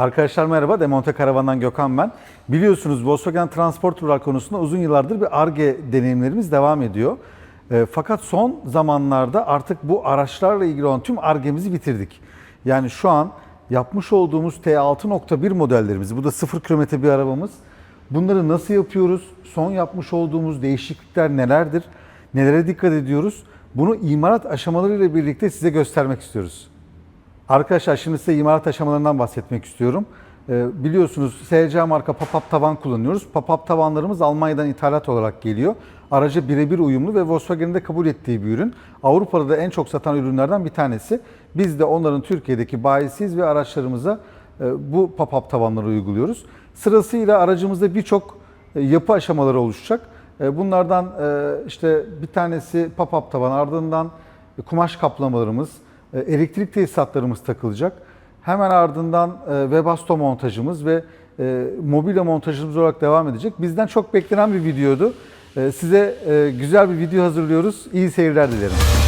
Arkadaşlar merhaba, Demonte Karavan'dan Gökhan ben. Biliyorsunuz Volkswagen Transporter konusunda uzun yıllardır bir ARGE deneyimlerimiz devam ediyor. E, fakat son zamanlarda artık bu araçlarla ilgili olan tüm ARGE'mizi bitirdik. Yani şu an yapmış olduğumuz T6.1 modellerimizi, bu da 0 kilometre bir arabamız. Bunları nasıl yapıyoruz? Son yapmış olduğumuz değişiklikler nelerdir? Nelere dikkat ediyoruz? Bunu imalat aşamalarıyla birlikte size göstermek istiyoruz. Arkadaşlar şimdi size imalat aşamalarından bahsetmek istiyorum. Ee, biliyorsunuz SC marka pop-up tavan kullanıyoruz. Pop-up tavanlarımız Almanya'dan ithalat olarak geliyor. Araca birebir uyumlu ve Volkswagen'in de kabul ettiği bir ürün. Avrupa'da da en çok satan ürünlerden bir tanesi. Biz de onların Türkiye'deki bayisiyiz ve araçlarımıza e, bu pop-up tavanları uyguluyoruz. Sırasıyla aracımızda birçok e, yapı aşamaları oluşacak. E, Bunlardan işte bir tanesi pop-up tavan ardından kumaş kaplamalarımız, elektrik tesisatlarımız takılacak. Hemen ardından e, Webasto montajımız ve e, mobilya montajımız olarak devam edecek. Bizden çok beklenen bir videoydu. E, Size e, güzel bir video hazırlıyoruz. İyi seyirler dilerim.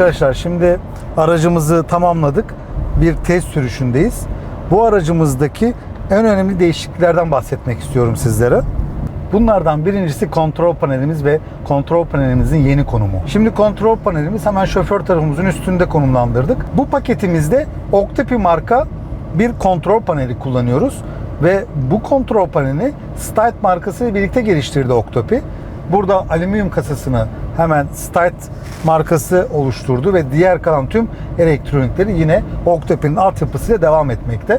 Arkadaşlar şimdi aracımızı tamamladık. Bir test sürüşündeyiz. Bu aracımızdaki en önemli değişikliklerden bahsetmek istiyorum sizlere. Bunlardan birincisi kontrol panelimiz ve kontrol panelimizin yeni konumu. Şimdi kontrol panelimiz hemen şoför tarafımızın üstünde konumlandırdık. Bu paketimizde Octopi marka bir kontrol paneli kullanıyoruz ve bu kontrol panelini Stite markası ile birlikte geliştirdi Octopi. Burada alüminyum kasasını hemen Stite markası oluşturdu ve diğer kalan tüm elektronikleri yine Octopi'nin altyapısıyla devam etmekte.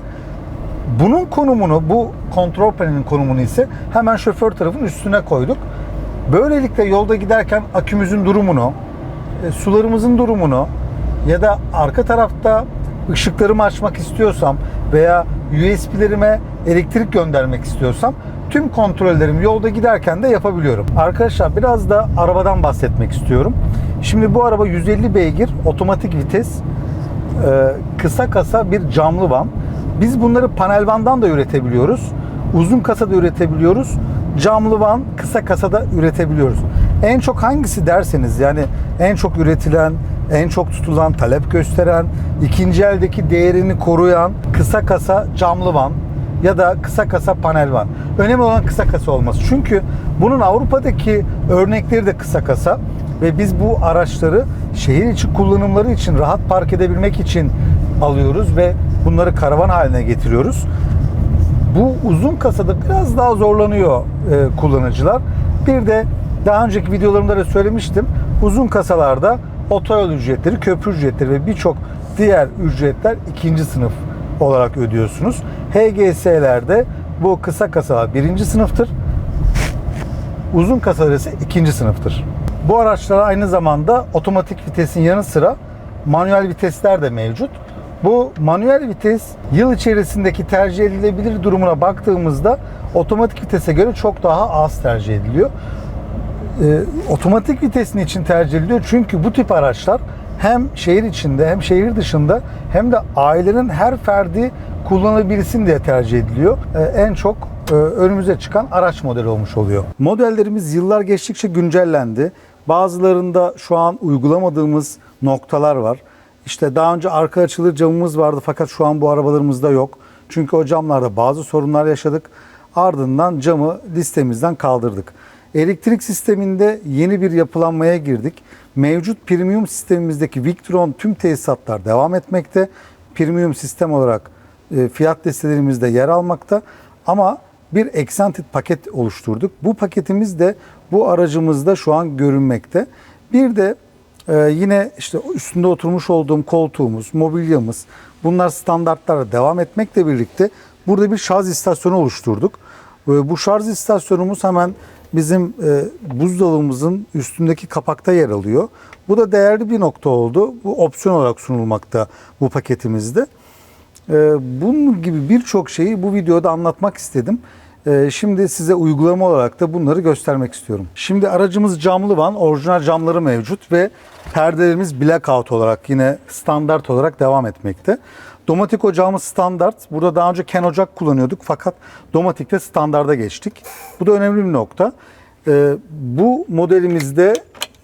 Bunun konumunu, bu kontrol panelinin konumunu ise hemen şoför tarafının üstüne koyduk. Böylelikle yolda giderken akümüzün durumunu, e, sularımızın durumunu ya da arka tarafta ışıklarımı açmak istiyorsam veya USB'lerime elektrik göndermek istiyorsam tüm kontrollerimi yolda giderken de yapabiliyorum. Arkadaşlar biraz da arabadan bahsetmek istiyorum. Şimdi bu araba 150 beygir otomatik vites e, kısa kasa bir camlı van. Biz bunları panel vandan da üretebiliyoruz. Uzun kasa da üretebiliyoruz. Camlı van, kısa kasa da üretebiliyoruz. En çok hangisi derseniz yani en çok üretilen, en çok tutulan, talep gösteren, ikinci eldeki değerini koruyan kısa kasa camlı van ya da kısa kasa panel van. Önemli olan kısa kasa olması. Çünkü bunun Avrupa'daki örnekleri de kısa kasa ve biz bu araçları şehir içi kullanımları için rahat park edebilmek için alıyoruz ve bunları karavan haline getiriyoruz. Bu uzun kasada biraz daha zorlanıyor e, kullanıcılar. Bir de daha önceki videolarımda da söylemiştim. Uzun kasalarda otoyol ücretleri, köprü ücretleri ve birçok diğer ücretler ikinci sınıf olarak ödüyorsunuz. HGS'lerde bu kısa kasalar birinci sınıftır. Uzun kasalar ise ikinci sınıftır. Bu araçlar aynı zamanda otomatik vitesin yanı sıra manuel vitesler de mevcut. Bu manuel vites yıl içerisindeki tercih edilebilir durumuna baktığımızda otomatik vitese göre çok daha az tercih ediliyor. Ee, otomatik vites için tercih ediliyor? Çünkü bu tip araçlar hem şehir içinde hem şehir dışında hem de ailenin her ferdi kullanabilsin diye tercih ediliyor. Ee, en çok e, önümüze çıkan araç modeli olmuş oluyor. Modellerimiz yıllar geçtikçe güncellendi. Bazılarında şu an uygulamadığımız noktalar var. İşte daha önce arka açılır camımız vardı fakat şu an bu arabalarımızda yok. Çünkü o camlarda bazı sorunlar yaşadık. Ardından camı listemizden kaldırdık. Elektrik sisteminde yeni bir yapılanmaya girdik. Mevcut premium sistemimizdeki Victron tüm tesisatlar devam etmekte. Premium sistem olarak e, fiyat listelerimizde yer almakta. Ama bir Extended paket oluşturduk. Bu paketimiz de bu aracımızda şu an görünmekte. Bir de Ee, yine işte üstünde oturmuş olduğum koltuğumuz, mobilyamız bunlar standartlara devam etmekle birlikte burada bir şarj istasyonu oluşturduk. Ee, bu şarj istasyonumuz hemen bizim e, buzdolabımızın üstündeki kapakta yer alıyor. Bu da değerli bir nokta oldu. Bu opsiyon olarak sunulmakta bu paketimizde. Ee, bunun gibi birçok şeyi bu videoda anlatmak istedim. Ee, Şimdi size uygulama olarak da bunları göstermek istiyorum. Şimdi aracımız camlı van, orijinal camları mevcut ve perdelerimiz blackout olarak yine standart olarak devam etmekte. Domatik ocağımız standart. Burada daha önce Ken ocak kullanıyorduk fakat Domatik'te standarda geçtik. Bu da önemli bir nokta. Ee, Bu modelimizde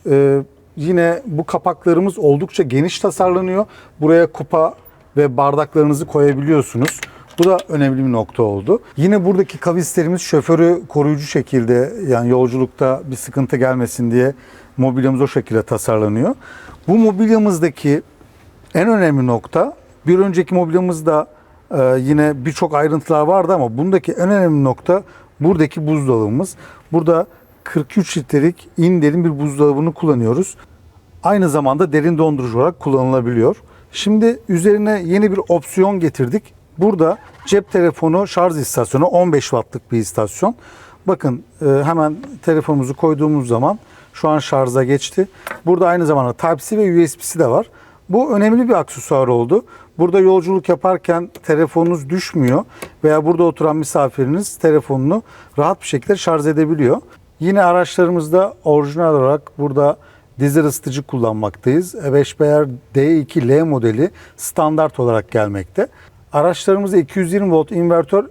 e, yine bu kapaklarımız oldukça geniş tasarlanıyor. Buraya kupa ve bardaklarınızı koyabiliyorsunuz. Bu da önemli bir nokta oldu. Yine buradaki kavislerimiz şoförü koruyucu şekilde yani yolculukta bir sıkıntı gelmesin diye mobilyamız o şekilde tasarlanıyor. Bu mobilyamızdaki en önemli nokta bir önceki mobilyamızda e, yine birçok ayrıntılar vardı ama bundaki en önemli nokta buradaki buzdolabımız. Burada 43 litrelik in derin bir buzdolabını kullanıyoruz. Aynı zamanda derin dondurucu olarak kullanılabiliyor. Şimdi üzerine yeni bir opsiyon getirdik. Burada cep telefonu şarj istasyonu 15 wattlık bir istasyon. Bakın e, hemen telefonumuzu koyduğumuz zaman şu an şarja geçti. Burada aynı zamanda Type-C ve USB'si de var. Bu önemli bir aksesuar oldu. Burada yolculuk yaparken telefonunuz düşmüyor veya burada oturan misafiriniz telefonunu rahat bir şekilde şarj edebiliyor. Yine araçlarımızda orijinal olarak burada dizel ısıtıcı kullanmaktayız. 5BR D2L modeli standart olarak gelmekte. Araçlarımızda 220 volt invertör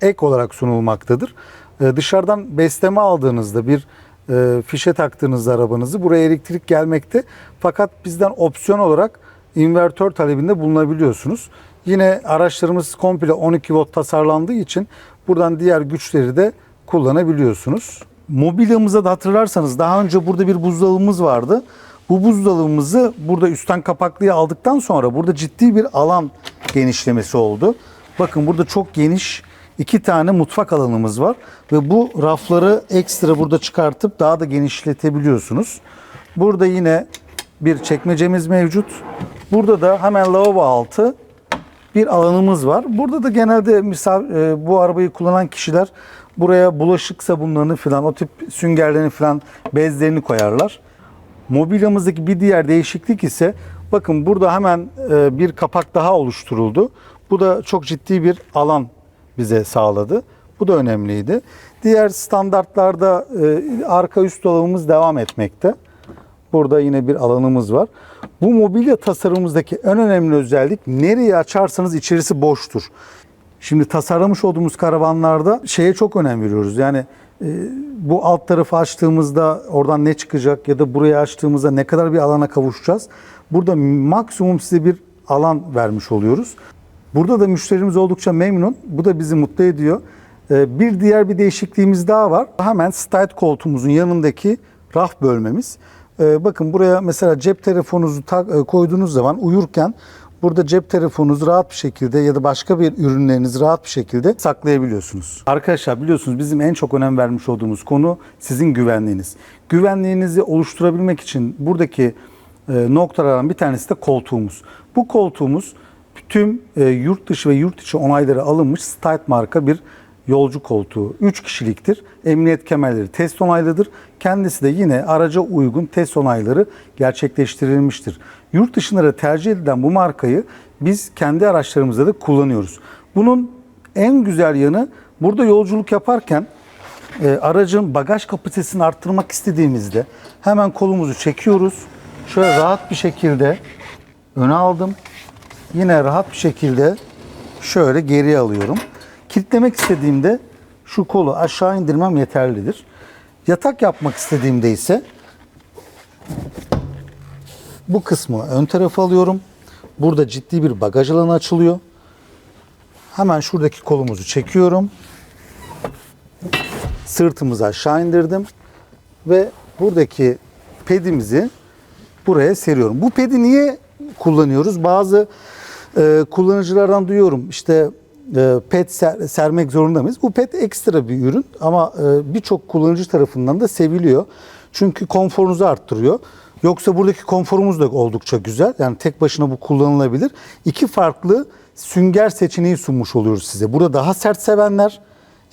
ek olarak sunulmaktadır. Ee, dışarıdan besleme aldığınızda bir e, fişe taktığınızda arabanızı buraya elektrik gelmekte. Fakat bizden opsiyon olarak invertör talebinde bulunabiliyorsunuz. Yine araçlarımız komple 12 volt tasarlandığı için buradan diğer güçleri de kullanabiliyorsunuz. Mobilyamıza da hatırlarsanız daha önce burada bir buzdolabımız vardı. Bu buzdolabımızı burada üstten kapaklıya aldıktan sonra burada ciddi bir alan genişlemesi oldu. Bakın burada çok geniş iki tane mutfak alanımız var ve bu rafları ekstra burada çıkartıp daha da genişletebiliyorsunuz. Burada yine bir çekmecemiz mevcut. Burada da hemen lavabo altı bir alanımız var. Burada da genelde misal e, bu arabayı kullanan kişiler buraya bulaşık sabunlarını falan o tip süngerlerini falan bezlerini koyarlar. Mobilyamızdaki bir diğer değişiklik ise bakın burada hemen e, bir kapak daha oluşturuldu. Bu da çok ciddi bir alan bize sağladı. Bu da önemliydi. Diğer standartlarda e, arka üst dolabımız devam etmekte. Burada yine bir alanımız var. Bu mobilya tasarımımızdaki en önemli özellik nereye açarsanız içerisi boştur. Şimdi tasarlamış olduğumuz karavanlarda şeye çok önem veriyoruz. Yani bu alt tarafı açtığımızda oradan ne çıkacak ya da burayı açtığımızda ne kadar bir alana kavuşacağız. Burada maksimum size bir alan vermiş oluyoruz. Burada da müşterimiz oldukça memnun. Bu da bizi mutlu ediyor. E, bir diğer bir değişikliğimiz daha var. Hemen style koltuğumuzun yanındaki raf bölmemiz. E, bakın buraya mesela cep telefonunuzu e, koyduğunuz zaman uyurken Burada cep telefonunuzu rahat bir şekilde ya da başka bir ürünlerinizi rahat bir şekilde saklayabiliyorsunuz. Arkadaşlar biliyorsunuz bizim en çok önem vermiş olduğumuz konu sizin güvenliğiniz. Güvenliğinizi oluşturabilmek için buradaki e, noktalardan bir tanesi de koltuğumuz. Bu koltuğumuz tüm e, yurt dışı ve yurt içi onayları alınmış Stite marka bir yolcu koltuğu 3 kişiliktir. Emniyet kemerleri test onaylıdır. Kendisi de yine araca uygun test onayları gerçekleştirilmiştir. Yurt dışında da tercih edilen bu markayı biz kendi araçlarımızda da kullanıyoruz. Bunun en güzel yanı burada yolculuk yaparken e, aracın bagaj kapasitesini arttırmak istediğimizde hemen kolumuzu çekiyoruz. Şöyle rahat bir şekilde öne aldım. Yine rahat bir şekilde şöyle geriye alıyorum. Kilitlemek istediğimde şu kolu aşağı indirmem yeterlidir. Yatak yapmak istediğimde ise bu kısmı ön tarafa alıyorum. Burada ciddi bir bagaj alanı açılıyor. Hemen şuradaki kolumuzu çekiyorum. Sırtımızı aşağı indirdim. Ve buradaki pedimizi buraya seriyorum. Bu pedi niye kullanıyoruz? Bazı e, kullanıcılardan duyuyorum işte pet ser- sermek zorunda mıyız? Bu pet ekstra bir ürün ama e, birçok kullanıcı tarafından da seviliyor. Çünkü konforunuzu arttırıyor. Yoksa buradaki konforumuz da oldukça güzel. Yani tek başına bu kullanılabilir. İki farklı sünger seçeneği sunmuş oluyoruz size. Burada daha sert sevenler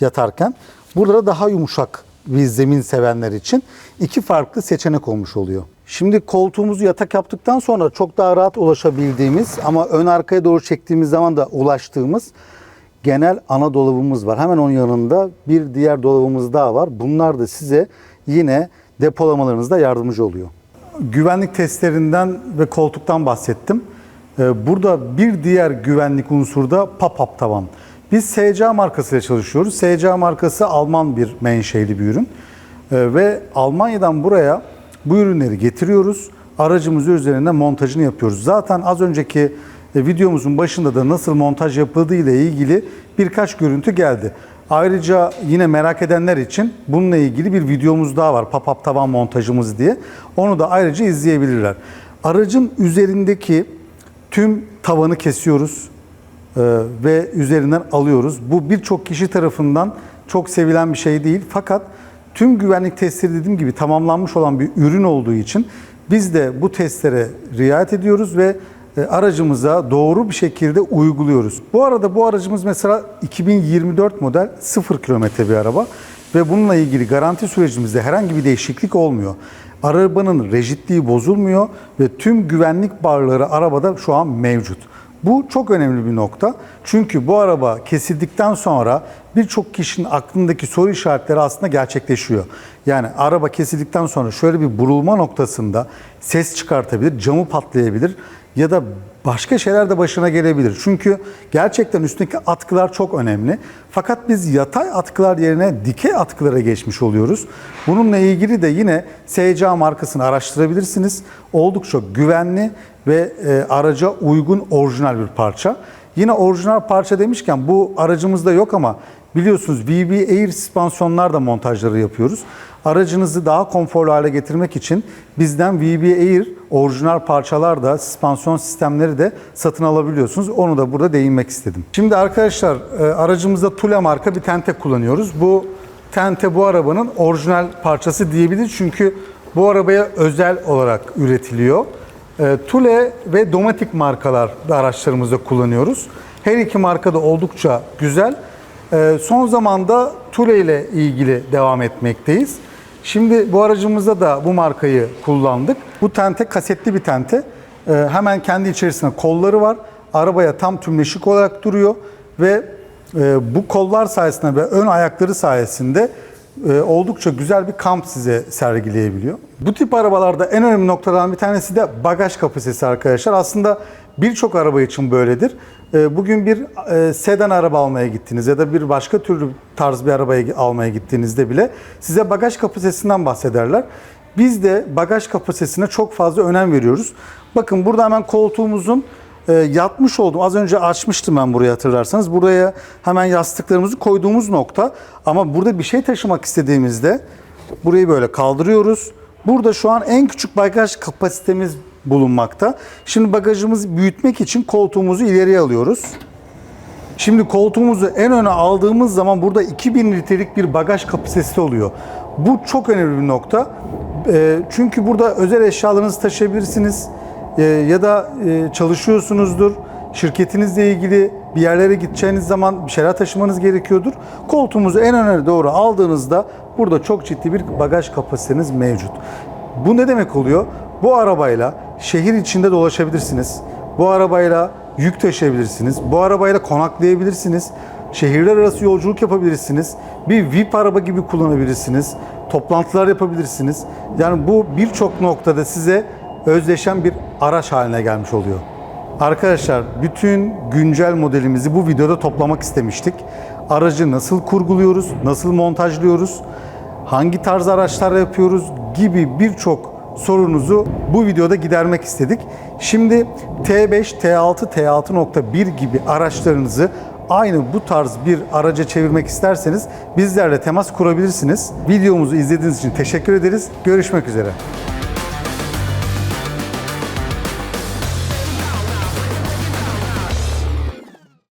yatarken, burada da daha yumuşak bir zemin sevenler için iki farklı seçenek olmuş oluyor. Şimdi koltuğumuzu yatak yaptıktan sonra çok daha rahat ulaşabildiğimiz ama ön arkaya doğru çektiğimiz zaman da ulaştığımız genel ana dolabımız var. Hemen onun yanında bir diğer dolabımız daha var. Bunlar da size yine depolamalarınızda yardımcı oluyor. Güvenlik testlerinden ve koltuktan bahsettim. Ee, Burada bir diğer güvenlik unsuru da pop-up tavan. Biz SCA markasıyla çalışıyoruz. SCA markası Alman bir menşeli bir ürün. Ee, Ve Almanya'dan buraya bu ürünleri getiriyoruz. Aracımız üzerine montajını yapıyoruz. Zaten az önceki e, videomuzun başında da nasıl montaj yapıldığı ile ilgili birkaç görüntü geldi. Ayrıca yine merak edenler için bununla ilgili bir videomuz daha var. Pop-up tavan montajımız diye. Onu da ayrıca izleyebilirler. Aracın üzerindeki tüm tavanı kesiyoruz e, ve üzerinden alıyoruz. Bu birçok kişi tarafından çok sevilen bir şey değil. Fakat tüm güvenlik testleri dediğim gibi tamamlanmış olan bir ürün olduğu için biz de bu testlere riayet ediyoruz ve aracımıza doğru bir şekilde uyguluyoruz. Bu arada bu aracımız mesela 2024 model 0 kilometre bir araba ve bununla ilgili garanti sürecimizde herhangi bir değişiklik olmuyor. Arabanın rejitliği bozulmuyor ve tüm güvenlik barları arabada şu an mevcut. Bu çok önemli bir nokta. Çünkü bu araba kesildikten sonra birçok kişinin aklındaki soru işaretleri aslında gerçekleşiyor. Yani araba kesildikten sonra şöyle bir burulma noktasında ses çıkartabilir, camı patlayabilir ya da başka şeyler de başına gelebilir. Çünkü gerçekten üstündeki atkılar çok önemli. Fakat biz yatay atkılar yerine dikey atkılara geçmiş oluyoruz. Bununla ilgili de yine SCA markasını araştırabilirsiniz. Oldukça güvenli ve e, araca uygun orijinal bir parça. Yine orijinal parça demişken bu aracımızda yok ama biliyorsunuz VB Air süspansiyonlar da montajları yapıyoruz. Aracınızı daha konforlu hale getirmek için bizden VB Air orijinal parçalar da süspansiyon sistemleri de satın alabiliyorsunuz. Onu da burada değinmek istedim. Şimdi arkadaşlar e, aracımızda Tule marka bir tente kullanıyoruz. Bu tente bu arabanın orijinal parçası diyebiliriz çünkü bu arabaya özel olarak üretiliyor. E, Tule ve Domatic markalar da araçlarımızda kullanıyoruz. Her iki marka da oldukça güzel. E, Son zamanda Tule ile ilgili devam etmekteyiz. Şimdi bu aracımızda da bu markayı kullandık. Bu tente kasetli bir tente. E, Hemen kendi içerisinde kolları var. Arabaya tam tümleşik olarak duruyor ve e, bu kollar sayesinde ve ön ayakları sayesinde e, oldukça güzel bir kamp size sergileyebiliyor. Bu tip arabalarda en önemli noktalardan bir tanesi de bagaj kapasitesi arkadaşlar. Aslında birçok araba için böyledir. E, Bugün bir e, sedan araba almaya gittiniz ya da bir başka türlü tarz bir arabayı almaya gittiğinizde bile size bagaj kapasitesinden bahsederler. Biz de bagaj kapasitesine çok fazla önem veriyoruz. Bakın burada hemen koltuğumuzun e, yatmış oldum. Az önce açmıştım ben burayı hatırlarsanız. Buraya hemen yastıklarımızı koyduğumuz nokta. Ama burada bir şey taşımak istediğimizde burayı böyle kaldırıyoruz. Burada şu an en küçük bagaj kapasitemiz bulunmakta. Şimdi bagajımızı büyütmek için koltuğumuzu ileriye alıyoruz. Şimdi koltuğumuzu en öne aldığımız zaman burada 2000 litrelik bir bagaj kapasitesi oluyor. Bu çok önemli bir nokta. E, Çünkü burada özel eşyalarınızı taşıyabilirsiniz. E, Ya da e, çalışıyorsunuzdur. Şirketinizle ilgili bir yerlere gideceğiniz zaman bir şeyler taşımanız gerekiyordur. Koltuğumuzu en öne doğru aldığınızda burada çok ciddi bir bagaj kapasiteniz mevcut. Bu ne demek oluyor? Bu arabayla şehir içinde dolaşabilirsiniz. Bu arabayla yük taşıyabilirsiniz. Bu arabayla konaklayabilirsiniz. Şehirler arası yolculuk yapabilirsiniz. Bir VIP araba gibi kullanabilirsiniz. Toplantılar yapabilirsiniz. Yani bu birçok noktada size özdeşen bir araç haline gelmiş oluyor. Arkadaşlar bütün güncel modelimizi bu videoda toplamak istemiştik. Aracı nasıl kurguluyoruz, nasıl montajlıyoruz, hangi tarz araçlar yapıyoruz gibi birçok sorunuzu bu videoda gidermek istedik. Şimdi T5, T6, T6.1 gibi araçlarınızı aynı bu tarz bir araca çevirmek isterseniz bizlerle temas kurabilirsiniz. Videomuzu izlediğiniz için teşekkür ederiz. Görüşmek üzere.